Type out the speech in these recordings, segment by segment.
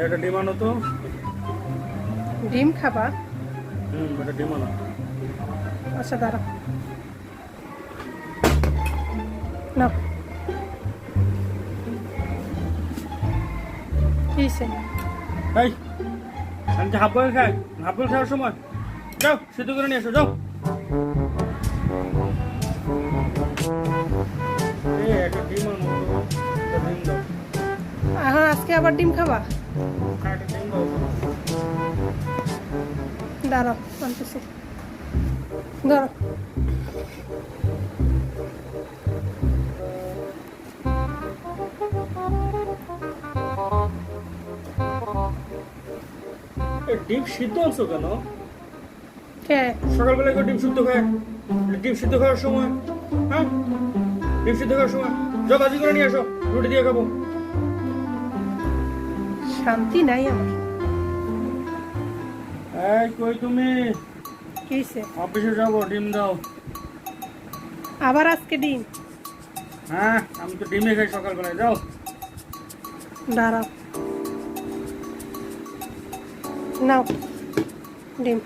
এটা ডিম আনো তো। ডিম খাবা? হুম এটা ডিম আনো। আচ্ছা দাঁড়া। না কিসে এই আমি হাফ বয়েল খাই হাফ বয়েল খাওয়ার সময়। যাও সিদ্ধ করে নিয়ে এসো যাও। এখন আজকে আবার ডিম খাবা? দাঁড়াও আনতেছি ধরো। এই ডিম সিদ্ধ আনছো কেন? কে? সকালবেলা কেউ ডিম সিদ্ধ খায়? ডিম সিদ্ধ খাওয়ার সময় হ্যাঁ? ডিম সিদ্ধ খাওয়ার সময়। যাও ভাজি করে নিয়ে আসো রুটি দিয়ে খাব। শান্তি নাই আমার। এই কই তুমি? কিসে অফিসে যাব ডিম দাও। আবার আজকে ডিম? হ্যাঁ আমি তো ডিমে খাই সকালবেলায় যাও। দাঁড়াও। নাও ডিম।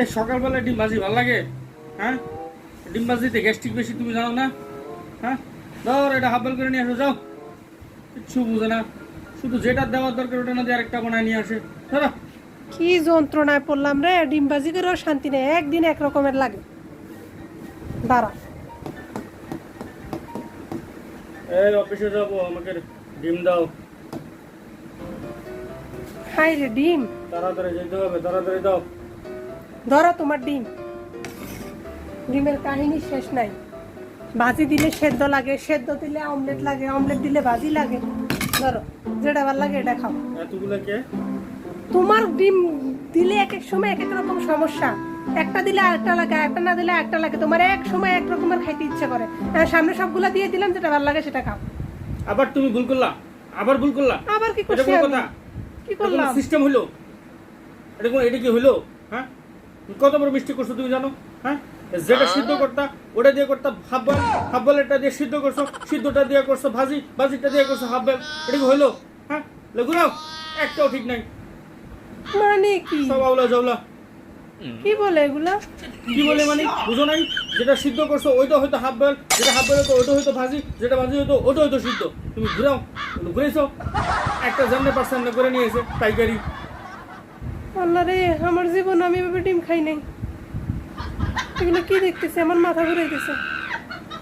এই সকালবেলায় ডিম ভাজি ভালো লাগে? হ্যাঁ? ডিম ভাজিতে গ্যাস্ট্রিক বেশি তুমি জানো না? হ্যাঁ? দাও এটা হাফ বেল করে নিয়ে আসো যাও। কিচ্ছু বুঝে না। শুধু যেটা দেওয়ার দরকার ওটা না দিয়ে আরেকটা বানায় নিয়ে আসে। ধরো কি যন্ত্রণায় পড়লাম রে ডিম বাজি করেও শান্তি নেই একদিন এক রকমের লাগে। দাঁড়া। এই অফিসে যাব আমাকে ডিম দাও। হাই রে ডিম? তাড়াতাড়ি যেতে হবে তাড়াতাড়ি দাও। ধরো তোমার ডিম। ডিমের কাহিনী শেষ নাই। ভাজি দিলে সেদ্ধ লাগে সেদ্ধ দিলে অমলেট লাগে অমলেট দিলে ভাজি লাগে। ধরো যেটা ভালো লাগে এটা খাও। এতগুলো কে? তোমার ডিম দিলে এক এক সময় এক এক রকম সমস্যা। একটা দিলে আরেকটা লাগে একটা না দিলে একটা লাগে। তোমার এক সময় এক রকমের খাইতে ইচ্ছে করে। সামনে সবগুলা দিয়ে দিলাম যেটা ভালো লাগে সেটা খাও। আবার তুমি ভুল করলা আবার ভুল করলা। আবার কি এটা করছি কথা? কি করলাম? সিস্টেম হলো এটা কোনো এটা কি হলো হ্যাঁ? কত বড় মিস্টেক করছ তুমি জানো? হ্যাঁ? যেটা সিদ্ধ করতা ওটা দিয়ে করতা হাফ বল হাফ বল এটা দিয়ে সিদ্ধ করছ সিদ্ধটা দিয়ে করছ ভাজি ভাজিটা দিয়ে করছ হাফ বল এটা কি হলো হ্যাঁ? লেগুনাও একটাও ঠিক নাই। মানে কি? সব আউলা জাউলা। কি বলে এগুলা? কি বলে মানে বুঝো নাই? যেটা সিদ্ধ করছ ওইটা হয়তো হাফ বয়েল যেটা হাফ বয়েল হতো ওইটা হয়তো ভাজি যেটা ভাজি হতো ওটা হয়তো সিদ্ধ। তুমি ঘুরাও ঘুরেছো। একটা জানতে পারছেন না করে নিয়েছে এসে পাইকারি। আল্লাহ রে আমার জীবন আমি এভাবে ডিম খাই নাই। এগুলো কি দেখতেছি? আমার মাথা ঘুরে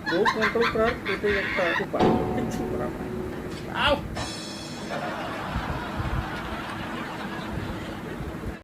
বউ কন্ট্রোল করার একটা উপায়